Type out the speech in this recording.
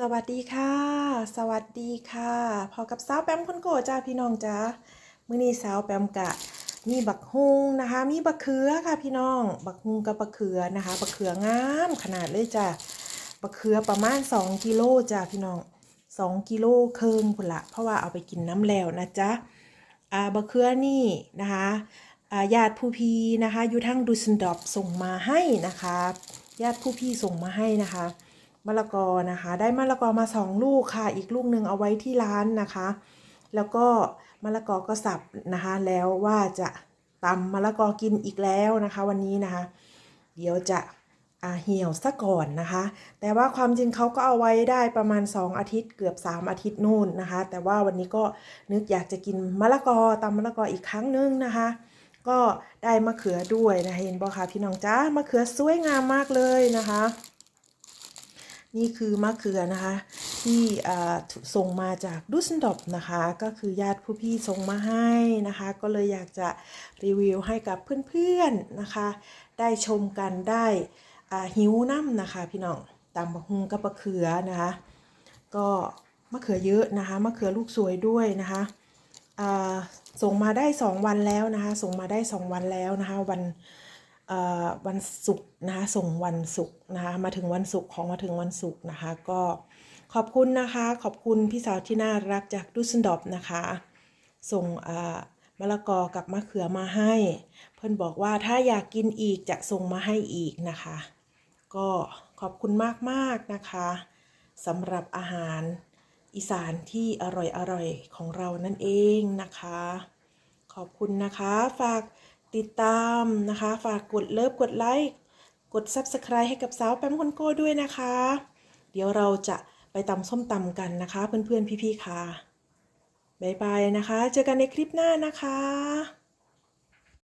สวัสดีค่ะ สวัสดีค่ะ พอกับสาวแปมคนโกจ้าพี่น้องจ้ามื้อนี้สาวแปมกะ มีบักฮุงนะคะ มีบักเขือค่ะพี่น้อง บักฮุงกับบักเขือนะคะ บักเขืองามขนาดเลยจ้าบักเขือประมาณ 2กิโลจ้าพี่น้อง 2กิโลเครึ่งพุ่นละเพราะว่าเอาไปกินน้ำแล้วนะจ๊ะอ่าบักเขือนี่นะคะอ่าญาติผู้พี่นะคะอยู่ทั้งดูสนดอปส่งมาให้นะคะ ญาติผู้พี่ส่งมาให้นะคะ มะละกอนะคะ ได้มะละกอมาสองลูกค่ะ อีกลูกหนึ่งเอาไว้ที่ร้านนะคะ แล้วก็มะละกอก็สับนะคะ แล้วว่าจะตำมะละกอกินอีกแล้วนะคะ วันนี้นะคะ เดี๋ยวจะเหี่ยวซะก่อนนะคะ แต่ว่าความจริงเขาก็เอาไว้ได้ประมาณ 2 อาทิตย์เกือบ 3 อาทิตย์นู่นนะคะ แต่ว่าวันนี้ก็นึกอยากจะกินมะละกอตำมะละกออีกครั้งนึงนะคะ ก็ได้มะเขือด้วยนะะเห็นบ่คะพี่น้องจ้ามะเขือสวยงามมากเลยนะคะ นี่คือมะเขือนะคะ ที่ส่งมาจากดุสนดอร์ฟนะคะ ก็คือญาติผู้พี่ส่งมาให้นะคะ ก็เลยอยากจะรีวิวให้กับเพื่อนๆนะคะ ได้ชมกันได้หิวน้ำนะคะ พี่น้องตำบักฮุงกับมะเขือนะคะ ก็มะเขือเยอะนะคะมะเขือลูกสวยด้วยนะคะส่งมาได้ 2 วันแล้วนะคะ ส่งมาได้ 2 วันแล้วนะคะ วัน วันศุกร์นะคะส่งวันศุกร์นะคะมาถึงวันศุกร์ของมาถึงวันศุกร์นะคะ ก็ขอบคุณนะคะ ขอบคุณพี่สาวที่น่ารักจากดุสเซนดอร์ฟนะคะ ส่งมะละกอกับมะเขือมาให้ เพื่อนบอกว่าถ้าอยากกินอีกจะส่งมาให้อีกนะคะ ก็ขอบคุณมากๆนะคะสำหรับอาหารอีสานที่อร่อยๆของเรานั่นเองนะคะ ขอบคุณนะคะฝาก ติดตามนะคะ ฝากกดเลิฟกดไลค์กด Subscribe ให้กับสาวแปมคนโก้ด้วยนะคะ เดี๋ยวเราจะไปตำส้มตำกันนะคะ เพื่อนๆพี่ๆค่ะ บ๊ายบายนะคะ เจอกันในคลิปหน้านะคะ